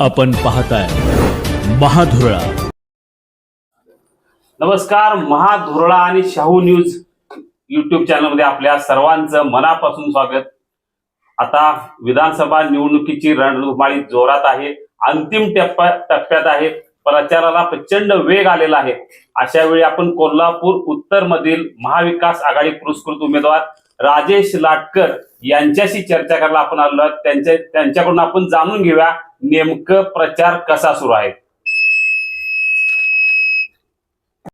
आपण पाहताय महाधुरळा. नमस्कार महाधुरळा आणि शाहू न्यूज युट्यूब चॅनलमध्ये आपल्या सर्वांचं मनापासून स्वागत. आता विधानसभा निवडणुकीची रणधुमाळी जोरात आहे अंतिम टप्प्या टप्प्यात आहे प्रचाराला प्रचंड वेग आलेला आहे. अशा वेळी आपण कोल्हापूर उत्तर मधील महाविकास आघाडी पुरस्कृत उमेदवार राजेश लाटकर यांच्याशी चर्चा करायला आपण आलो आहोत. त्यांच्या त्यांच्याकडून आपण जाणून घेऊया नेमकं प्रचार कसा सुरू आहे.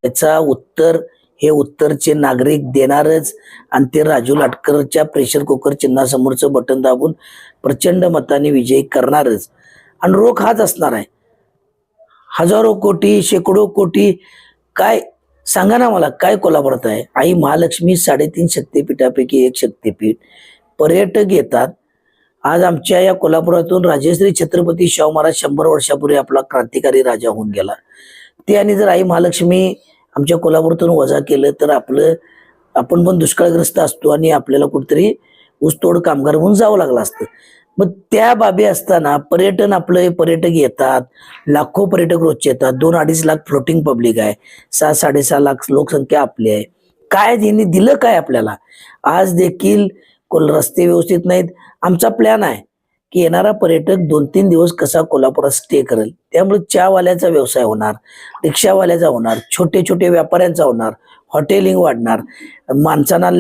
त्याचा उत्तर हे उत्तरचे नागरिक देणारच आणि ते राजू लाटकरच्या प्रेशर कुकर चिन्हासमोरचं बटन दाबून प्रचंड मताने विजयी करणारच. आणि रोख हाच असणार आहे. हजारो कोटी शेकडो कोटी काय सांगा ना मला काय कोल्हापुरात आहे? आई महालक्ष्मी साडेतीन शक्तिपीठापैकी एक शक्तिपीठ. पर्यटक येतात. आज आमच्या या कोल्हापुरातून राजेश्री छत्रपती शाहू महाराज शंभर वर्षापूर्वी आपला क्रांतिकारी राजा होऊन गेला. ते आणि जर आई महालक्ष्मी आमच्या कोल्हापुरातून वजा केलं तर आपलं आपण पण दुष्काळग्रस्त असतो आणि आपल्याला कुठेतरी ऊसतोड कामगार म्हणून जावं लागलं असतं. मग त्या बाबी असताना पर्यटन आपलं पर्यटक येतात लाखो पर्यटक रोजचे येतात दोन अडीच लाख फ्लोटिंग पब्लिक आहे सहा साडेसहा लाख लोकसंख्या आपली आहे. काय त्यांनी दिलं काय आपल्याला? आज देखील कोल रस्ते व्यवस्थित नाहीत. आमचा प्लॅन आहे की येणारा पर्यटक दोन तीन दिवस कसा कोल्हापुरात स्टे करेल. त्यामुळे चहावाल्याचा व्यवसाय होणार रिक्षावाल्याचा होणार छोटे छोटे व्यापाऱ्यांचा होणार हॉटेलिंग वाढणार माणसांना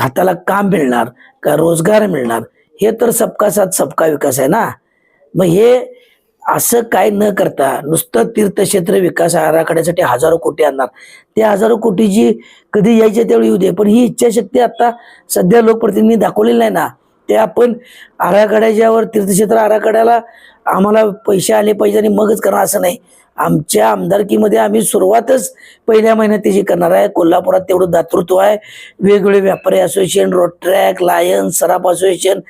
हाताला काम मिळणार का रोजगार मिळणार हे तर सबका साथ सबका विकास आहे ना. मग हे असं काय न करता नुसतं तीर्थक्षेत्र विकास आराखड्यासाठी हजारो कोटी आणणार. ते हजारो कोटीची कधी यायचे त्यावेळी येऊ दे पण ही इच्छाशक्ती आता सध्या लोकप्रतिनिधी दाखवलेली नाही ना. ते आपण आराखड्याच्यावर तीर्थक्षेत्र आराखड्याला आम्हाला पैसे आले पाहिजे आणि मगच करणार असं नाही. आमच्या आमदारकीमध्ये आम्ही सुरुवातच पहिल्या महिन्यात त्याची करणार आहे कोल्हापुरात तेवढं दातृत्व आहे. वेगवेगळे व्यापारी असोसिएशन रोड ट्रॅक लायन सराफ असोसिएशन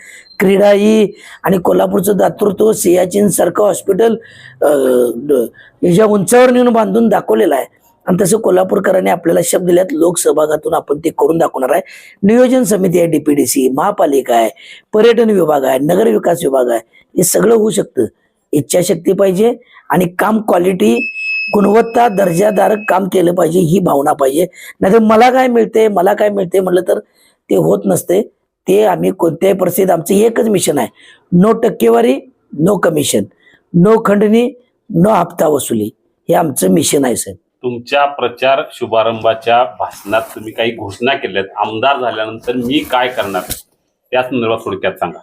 क्रीडा ही आणि कोल्हापूरचं दातृत्व सियाचीन सारखं हॉस्पिटल याच्या उंचावर नेऊन बांधून दाखवलेलं आहे. आणि तसं कोल्हापूरकरांनी आपल्याला शब्द दिल्यात लोकसभागातून आपण ते करून दाखवणार आहे. नियोजन समिती आहे डीपीडीसी महापालिका आहे पर्यटन विभाग आहे नगर विकास विभाग आहे. हे सगळं होऊ शकतं. इच्छाशक्ती पाहिजे आणि काम क्वालिटी गुणवत्ता दर्जादार काम केलं पाहिजे ही भावना पाहिजे. नाहीतर मला काय मिळते मला काय मिळते म्हटलं तर ते होत नसते ते आम्ही कोणत्याही परिस्थितीत आमचं एकच मिशन आहे. नो टक्केवारी नो कमिशन नो खंडणी नो हप्ता वसुली. हे आमचं मिशन आहे सर तुमच्या प्रचार शुभारंभाच्या भाषणात तुम्ही काही घोषणा केल्यात. आमदार झाल्यानंतर मी काय करणार? त्या संदर्भात थोडक्यात सांगा.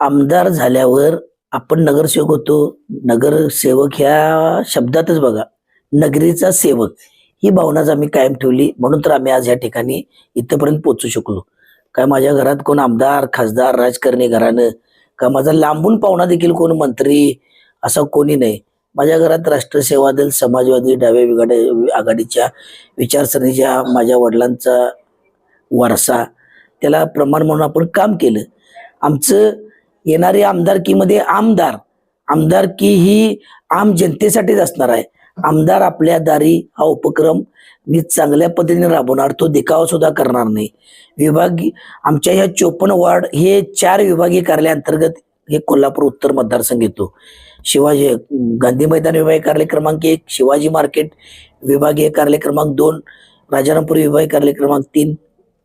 आमदार झाल्यावर आपण नगरसेवक होतो. नगरसेवक ह्या शब्दातच बघा. नगरीचा सेवक. ही भावनाच आम्ही कायम ठेवली. म्हणून तर आम्ही आज या ठिकाणी इथपर्यंत पोहोचू शकलो. काय माझ्या घरात कोण आमदार खासदार राजकारणी घरानं? का माझा लांबून पाहुणा देखील कोण मंत्री? असं कोणी नाही. माझ्या घरात राष्ट्रसेवा दल समाजवादी डाव्या विघाड्या आघाडीच्या विचारसरणीच्या माझ्या वडिलांचा वारसा त्याला प्रमाण म्हणून आपण काम केलं. आमचं येणारी आमदारकीमध्ये आमदार. आमदारकी ही आम जनतेसाठीच असणार आहे. आमदार आपल्या दारी हा उपक्रम मी चांगल्या पद्धतीने राबवणार तो देखावा सुद्धा करणार नाही. विभागी आमच्या ह्या चोपन्न वार्ड हे चार विभागीय कार्यालयांतर्गत हे कोल्हापूर उत्तर मतदारसंघ येतो. शिवाजी गांधी मैदान विभागीय कार्यालय क्रमांक एक शिवाजी मार्केट विभागीय कार्यालय क्रमांक दोन राजारामपूर विभागीय कार्यालय क्रमांक तीन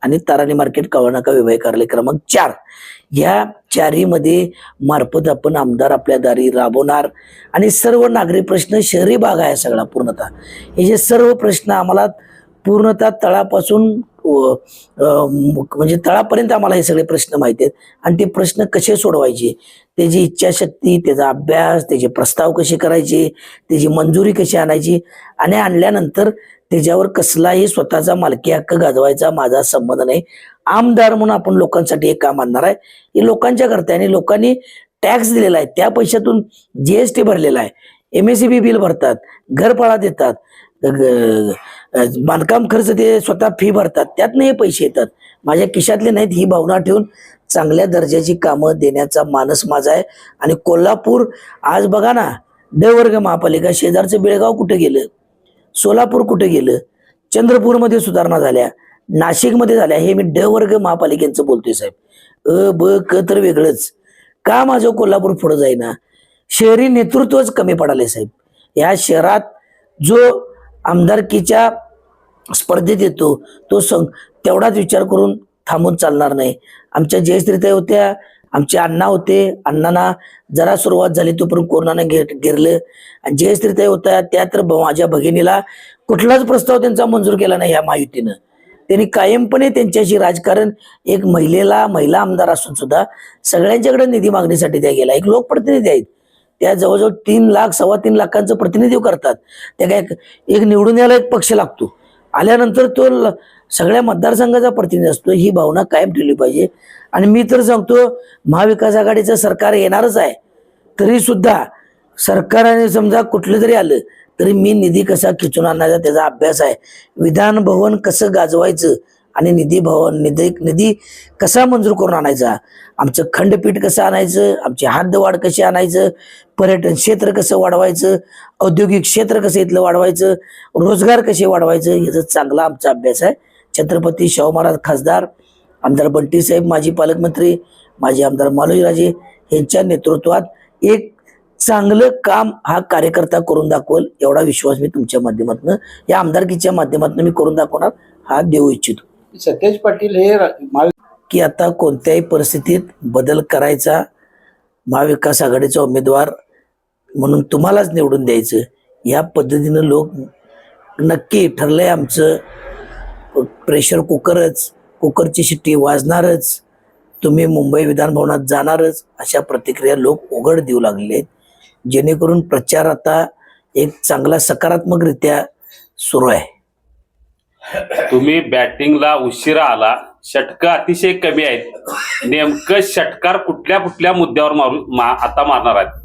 आणि ताराणी मार्केट कळवणाका विभागीय कार्यालय क्रमांक चार. ह्या चारीमध्ये मार्फत आपण आमदार आपल्या दारी राबवणार. आणि सर्व नागरी प्रश्न शहरी भाग आहे सगळा पूर्णतः. हे जे सर्व प्रश्न आम्हाला पूर्णतः तळापासून म्हणजे तळापर्यंत आम्हाला हे सगळे प्रश्न माहिती आहेत. आणि ते प्रश्न कसे सोडवायचे? त्याची इच्छाशक्ती त्याचा अभ्यास त्याचे प्रस्ताव कसे करायचे? त्याची मंजुरी कशी आणायची? आणि आणल्यानंतर त्याच्यावर कसलाही स्वतःचा मालकी हक्क गाजवायचा माझा संबंध नाही. आमदार म्हणून आपण लोकांसाठी एक काम आणणार आहे. हे लोकांच्या करता आणि लोकांनी टॅक्स दिलेला आहे. त्या पैशातून जीएसटी भरलेला आहे. एम एस बी बिल भरतात घरपाळा देतात बांधकाम खर्च ते स्वतः फी भरतात त्यातनं हे पैसे येतात. माझ्या खिशातले नाहीत ही भावना ठेवून चांगल्या दर्जाची कामं देण्याचा मानस माझा आहे. आणि कोल्हापूर आज बघा ना ड वर्ग महापालिका शेजारचं बेळगाव कुठं गेलं? सोलापूर कुठं गेलं? चंद्रपूरमध्ये सुधारणा झाल्या नाशिकमध्ये झाल्या हे मी ड वर्ग महापालिकेचं बोलतोय साहेब. अ ब क तर वेगळंच. का माझं कोल्हापूर पुढं जाईना? शहरी नेतृत्वच कमी पडाले साहेब. या शहरात जो आमदारकीच्या स्पर्धेत येतो तो सं तेवढाच विचार करून थांबून चालणार नाही. आमच्या जयश्रीताई होत्या आमचे अण्णा होते अण्णांना जरा सुरुवात झाली तोपर्यंत कोरोनानं घेर घेरलं. आणि जयश्रीताई होत्या त्या तर माझ्या भगिनीला कुठलाच प्रस्ताव त्यांचा मंजूर केला नाही ह्या महायुतीनं. त्यांनी कायमपणे त्यांच्याशी राजकारण एक महिलेला महिला आमदार असून सुद्धा सगळ्यांच्याकडे निधी मागणीसाठी त्या गेला एक लोकप्रतिनिधी आहेत. त्या जवळजवळ तीन लाख सव्वा तीन लाखांचं प्रतिनिधित्व करतात. त्या काय एक निवडून यायला एक पक्ष लागतो. आल्यानंतर तो ल- सगळ्या मतदारसंघाचा प्रतिनिधी असतो. ही भावना कायम ठेवली पाहिजे. आणि मी तर सांगतो महाविकास आघाडीचं सरकार येणारच आहे. तरी सुद्धा सरकारने समजा कुठलं जरी आलं तरी मी निधी कसा खिचून आणायचा त्याचा अभ्यास आहे. विधान भवन कसं गाजवायचं आणि निधी भवन निधी निधी कसा मंजूर करून आणायचा? आमचं खंडपीठ कसं आणायचं? आमची हद्दवाढ कशी आणायचं? पर्यटन क्षेत्र कसं वाढवायचं? औद्योगिक क्षेत्र कसं इथलं वाढवायचं? रोजगार कसे वाढवायचं? याचा चांगला आमचा अभ्यास आहे. छत्रपती शाहू महाराज खासदार आमदार बंटी साहेब माजी पालकमंत्री माजी आमदार मालोजीराजे यांच्या नेतृत्वात एक चांगलं काम हा कार्यकर्ता करून दाखवल एवढा विश्वास मी तुमच्या माध्यमातून या आमदारकीच्या माध्यमातून मी करून दाखवणार हा देऊ इच्छितो. सतेज पाटील हे रा- की आता कोणत्याही परिस्थितीत बदल करायचा महाविकास आघाडीचा उमेदवार म्हणून तुम्हालाच निवडून द्यायचं. या पद्धतीनं लोक नक्की ठरलंय आमचं प्रेशर कुकरच कुकरची शिट्टी वाजणारच तुम्ही मुंबई विधानभवनात जाणारच अशा प्रतिक्रिया लोक उघड देऊ लागले आहेत. जेणेकरून प्रचार आता एक चांगला सकारात्मकरित्या सुरू आहे. तुम्ही बॅटिंगला उशिरा आला. षटकं अतिशय कमी आहेत. नेमकं षटकार कुठल्या कुठल्या मुद्द्यावर मारू मा- आता मारणार आहेत?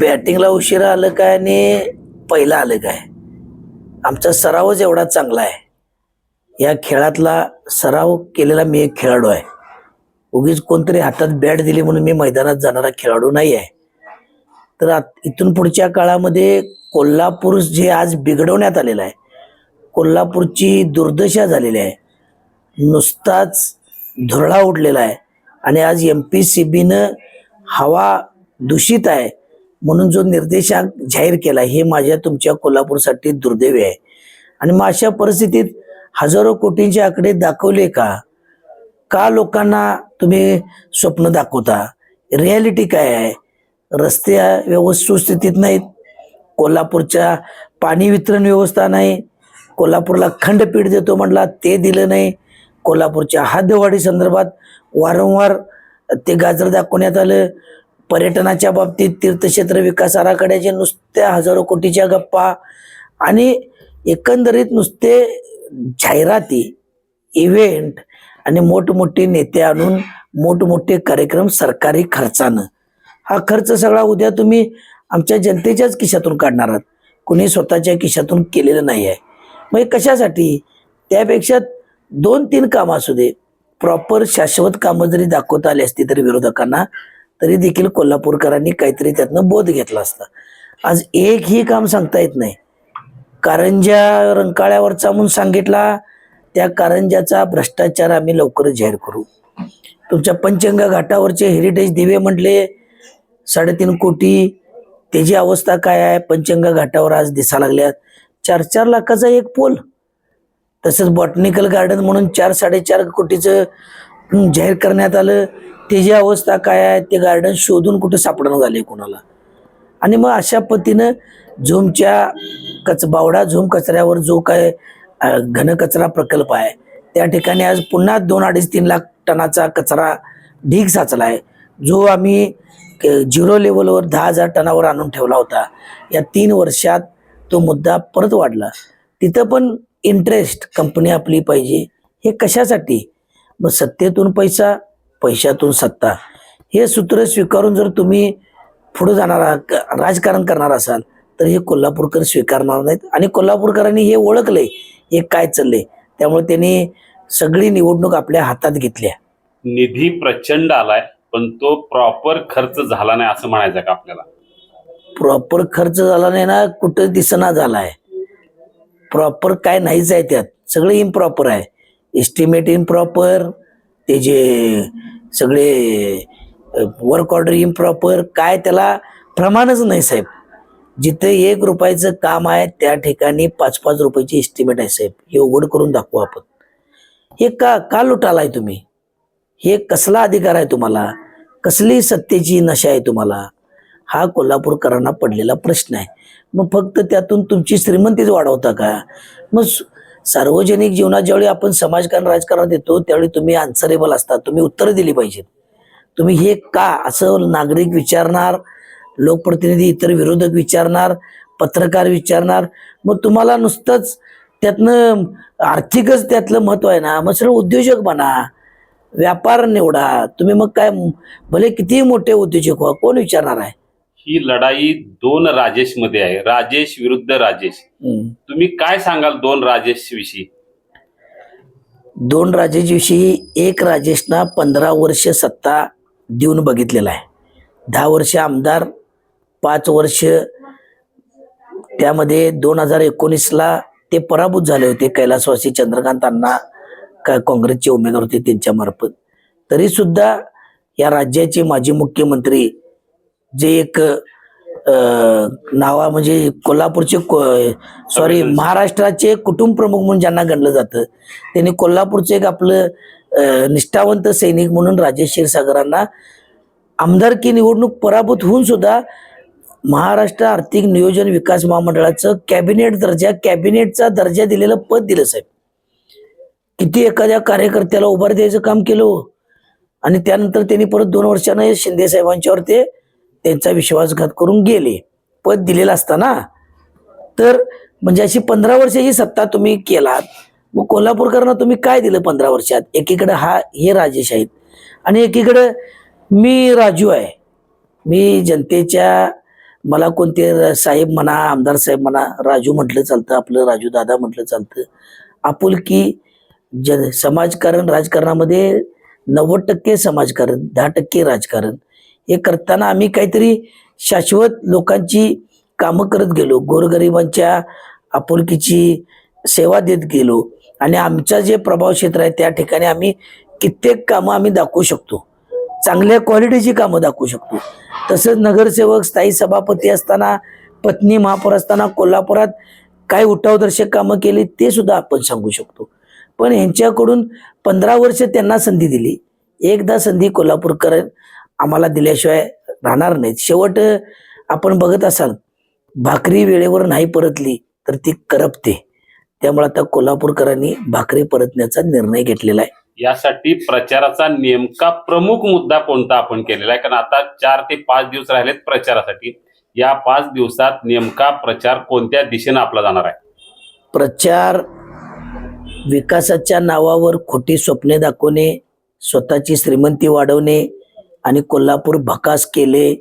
बॅटिंगला उशिरा आलं काय आणि पहिलं आलं काय? आमचा सरावच एवढा चांगला आहे. या खेळातला सराव केलेला मी एक खेळाडू आहे. उगीच कोणतरी हातात बॅट दिली म्हणून मी मैदानात जाणारा खेळाडू नाही आहे. तर आत- इथून पुढच्या काळामध्ये कोल्हापूर जे आज बिघडवण्यात आलेलं आहे कोल्हापूरची दुर्दशा झालेली आहे. नुसताच धुरळा उडलेला आहे. आणि आज एम पी सी बीनं हवा दूषित आहे. म्हणून जो निर्देशांक जाहीर केला हे माझ्या तुमच्या कोल्हापूरसाठी दुर्दैवी आहे. आणि मग अशा परिस्थितीत हजारो कोटींचे आकडे दाखवले का? का लोकांना तुम्ही स्वप्न दाखवता? रियालिटी काय आहे? रस्ते व्यवस्थित सुस्थितीत नाहीत. कोल्हापूरच्या पाणी वितरण व्यवस्था नाही. कोल्हापूरला खंडपीठ देतो म्हटला ते दिलं नाही. कोल्हापूरच्या हद्दवाढी संदर्भात वारंवार ते गाजर दाखवण्यात आलं. पर्यटनाच्या बाबतीत तीर्थक्षेत्र विकास आराखड्याचे नुसत्या हजारो कोटीच्या गप्पा आणि एकंदरीत नुसते जाहिराती इव्हेंट आणि मोठमोठे नेते आणून मोठमोठे कार्यक्रम सरकारी खर्चानं. हा खर्च सगळा उद्या तुम्ही आमच्या जनतेच्याच खिशातून काढणार आहात. कुणी स्वतःच्या खिशातून केलेलं नाही आहे मग कशासाठी? त्यापेक्षा दोन तीन कामं असू दे. प्रॉपर शाश्वत कामं जरी दाखवता आली असती तरी विरोधकांना तरी देखील कोल्हापूरकरांनी काहीतरी त्यातनं बोध घेतला असता. आज एकही काम सांगता येत नाही. कारंजा रंकाळ्यावरचा म्हणून सांगितला त्या कारंजाचा भ्रष्टाचार आम्ही लवकर जाहीर करू. तुमच्या पंचंग घाटावरचे हेरिटेज दिवे म्हटले साडेतीन कोटी. त्याची अवस्था काय आहे? पंचंग घाटावर आज दिसा लागल्यात. चार चार लाखाचा एक पोल. तसंच बॉटनिकल गार्डन म्हणून चार साडेचार कोटीचं जाहीर करण्यात आलं. त्याची अवस्था काय आहे ते गार्डन शोधून कुठं सापडणं झाले कोणाला? आणि मग अशा पद्धतीनं झोमच्या कच बावडा झोम कचऱ्यावर जो काय घनकचरा प्रकल्प आहे त्या ठिकाणी आज पुन्हा दोन अडीच तीन लाख टनाचा कचरा ढीग साचला आहे जो आम्ही झिरो लेवलवर दहा हजार टनावर आणून ठेवला होता. या तीन वर्षात तो मुद्दा परत वाढला. तिथं पण इंटरेस्ट कंपनी आपली पाहिजे हे कशासाठी? मग सत्तेतून पैसा पैशातून सत्ता. हे सूत्र स्वीकारून जर तुम्ही पुढे जाणार आहात, राजकारण करणार असाल तर हे कोल्हापूरकर स्वीकारणार नाहीत. आणि कोल्हापूरकरांनी हे ओळखलंय हे काय चाललंय. त्यामुळे त्यांनी सगळी निवडणूक आपल्या हातात घेतल्या. निधी प्रचंड आलाय पण तो प्रॉपर खर्च झाला नाही असं म्हणायचं का आपल्याला? प्रॉपर खर्च झाला नाही ना कुठं दिसना झालाय. प्रॉपर काय नाहीच आहे त्यात. सगळं इम्प्रॉपर आहे. एस्टिमेट इम्प्रॉपर ते जे सगळे वर्क ऑर्डर इम्प्रॉपर काय त्याला प्रमाणच नाही साहेब. जिथे एक रुपयाचं काम आहे त्या ठिकाणी पाच पाच रुपयाची एस्टिमेट आहे साहेब. हे उघड करून दाखवू आपण. हे का का लुटालाय तुम्ही? हे कसला अधिकार आहे तुम्हाला? कसली सत्तेची नशा आहे तुम्हाला? हा कोल्हापूरकरांना पडलेला प्रश्न आहे. मग फक्त त्यातून तुमची श्रीमंतीच वाढवता का? मग सार्वजनिक जीवनात ज्यावेळी आपण समाजकारण राजकारणात येतो त्यावेळी तुम्ही आन्सरेबल असता. तुम्ही उत्तरं दिली पाहिजेत. तुम्ही हे का असं नागरिक विचारणार लोकप्रतिनिधी इतर विरोधक विचारणार पत्रकार विचारणार? मग तुम्हाला नुसतंच त्यातनं आर्थिकच त्यातलं महत्त्व आहे ना? मग सरळ उद्योजक बना व्यापार निवडा. तुम्ही मग काय भले कितीही मोठे उद्योजक व्हा कोण विचारणार आहे? ही लढाई दोन राजेशमध्ये आहे. राजेश विरुद्ध राजेश. तुम्ही काय सांगाल दोन राजेश विषयी दोन राजेशविषयी एक राजेशना पंधरा वर्ष सत्ता देऊन बघितलेला आहे. दहा वर्ष आमदार पाच वर्ष त्यामध्ये दोन हजार एकोणीसला ते पराभूत झाले होते. कैलासवासी चंद्रकांत अण्णा का काँग्रेसचे उमेदवार होते त्यांच्या मार्फत तरी सुद्धा या राज्याचे माजी मुख्यमंत्री जे एक नावा म्हणजे कोल्हापूरचे सॉरी महाराष्ट्राचे कुटुंब प्रमुख म्हणून ज्यांना गणलं जातं त्यांनी कोल्हापूरचे एक आपलं निष्ठावंत सैनिक म्हणून राजेश क्षीरसागरांना आमदारकी निवडणूक पराभूत होऊन सुद्धा महाराष्ट्र आर्थिक नियोजन विकास महामंडळाचं कॅबिनेट दर्जा कॅबिनेटचा दर्जा दिलेलं पद दिलं साहेब किती एखाद्या कार्यकर्त्याला उभार द्यायचं काम केलं हो. आणि त्यानंतर त्यांनी परत दोन वर्षानं शिंदे साहेबांच्यावर ते त्यांचा विश्वासघात करून गेले. पद दिलेलं असताना. तर म्हणजे अशी पंधरा वर्षाची सत्ता तुम्ही केलात. मग कोल्हापूरकरांना तुम्ही काय दिलं पंधरा वर्षात? एकीकडे हा हे राजेश आहेत. आणि एकीकडं मी राजू आहे. मी जनतेच्या मला कोणते साहेब म्हणा आमदार साहेब म्हणा राजू म्हटलं चालतं आपलं राजू दादा म्हटलं चालतं. आपुलकी जन समाजकारण राजकारणामध्ये नव्वद टक्के समाजकारण दहा टक्के राजकारण. हे करताना आम्ही काहीतरी शाश्वत लोकांची कामं करत गेलो. गोरगरिबांच्या आपुलकीची सेवा देत गेलो. आणि आमचं जे प्रभाव क्षेत्र आहे त्या ठिकाणी आम्ही कित्येक कामं आम्ही दाखवू शकतो. चांगल्या क्वालिटीची कामं दाखवू शकतो. तसंच नगरसेवक स्थायी सभापती असताना पत्नी महापौर असताना कोल्हापुरात काय उठावदर्शक कामं केली ते सुद्धा आपण सांगू शकतो. पण ह्यांच्याकडून पंधरा वर्ष त्यांना संधी दिली. एकदा संधी कोल्हापूरकर आम्हाला दिल्याशिवाय राहणार नाहीत. शेवट आपण बघत असाल भाकरी वेळेवर नाही परतली तर ती करपते. त्यामुळे आता कोल्हापूरकरांनी भाकरी परतण्याचा निर्णय घेतलेला आहे. यासाठी प्रचाराचा नेमका प्रमुख मुद्दा कोणता आपण केलेला आहे? कारण आता चार ते पाच दिवस राहिलेत प्रचारासाठी. या पाच दिवसात नेमका प्रचार कोणत्या दिशेनं आपला जाणार आहे? प्रचार विकासाच्या नावावर खोटी स्वप्ने दाखवणे स्वतःची श्रीमंती वाढवणे आणि कोल्हापूर भकास केले.